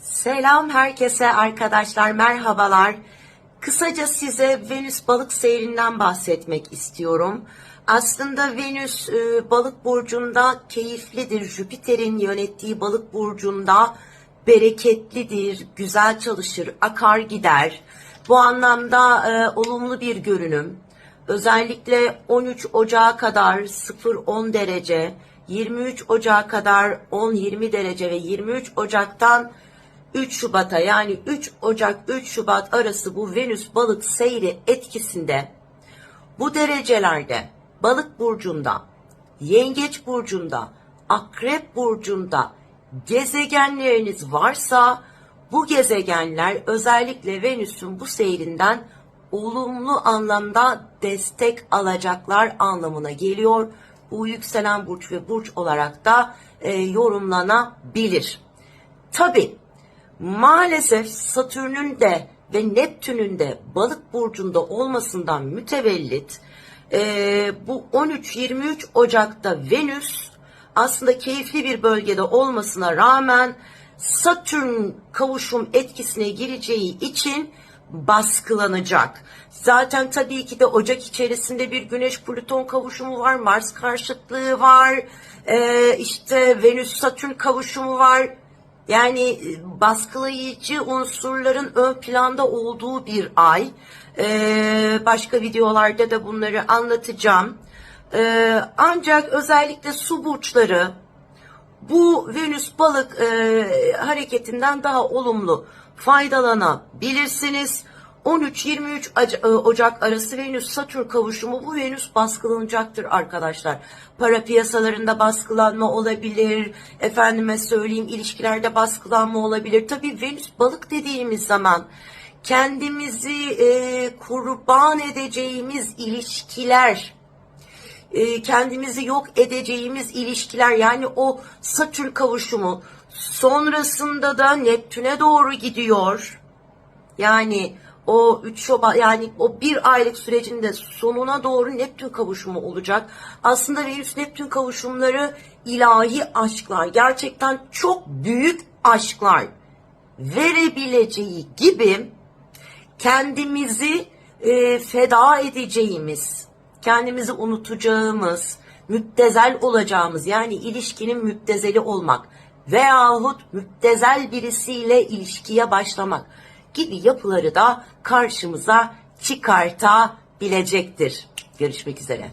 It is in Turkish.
Selam herkese arkadaşlar, merhabalar. Kısaca size Venüs balık seyrinden bahsetmek istiyorum. Aslında Venüs e, balık burcunda keyiflidir. Jüpiter'in yönettiği balık burcunda bereketlidir, güzel çalışır, akar gider. Bu anlamda e, olumlu bir görünüm. Özellikle 13 Ocağı kadar 0-10 derece, 23 Ocağı kadar 10-20 derece ve 23 Ocak'tan 3 Şubat'a yani 3 Ocak 3 Şubat arası bu Venüs balık seyri etkisinde bu derecelerde balık burcunda, yengeç burcunda, akrep burcunda gezegenleriniz varsa bu gezegenler özellikle Venüs'ün bu seyrinden olumlu anlamda destek alacaklar anlamına geliyor. Bu yükselen burç ve burç olarak da e, yorumlanabilir. Tabi maalesef Satürn'ün de ve Neptün'ün de balık burcunda olmasından mütevellit e, bu 13-23 Ocak'ta Venüs aslında keyifli bir bölgede olmasına rağmen Satürn kavuşum etkisine gireceği için baskılanacak. Zaten tabii ki de Ocak içerisinde bir Güneş Plüton kavuşumu var, Mars karşıtlığı var, e, işte Venüs Satürn kavuşumu var. Yani e, baskılayıcı unsurların ön planda olduğu bir ay. Ee, başka videolarda da bunları anlatacağım. Ee, ancak özellikle su burçları bu Venüs balık e, hareketinden daha olumlu faydalanabilirsiniz. 13-23 Ac- e, Ocak arası Venüs Satürn kavuşumu bu Venüs baskılanacaktır arkadaşlar. Para piyasalarında baskılanma olabilir. Efendime söyleyeyim ilişkilerde baskılanma olabilir. Tabii Venüs balık dediğimiz zaman kendimizi e, kurban edeceğimiz ilişkiler e, kendimizi yok edeceğimiz ilişkiler yani o Satürn kavuşumu sonrasında da Neptün'e doğru gidiyor. Yani o 3 Şubat yani o bir aylık sürecinde sonuna doğru Neptün kavuşumu olacak. Aslında Venüs Neptün kavuşumları ilahi aşklar. Gerçekten çok büyük aşklar verebileceği gibi kendimizi e, feda edeceğimiz, kendimizi unutacağımız, müptezel olacağımız yani ilişkinin müptezeli olmak veyahut müptezel birisiyle ilişkiye başlamak gibi yapıları da karşımıza çıkartabilecektir. Görüşmek üzere.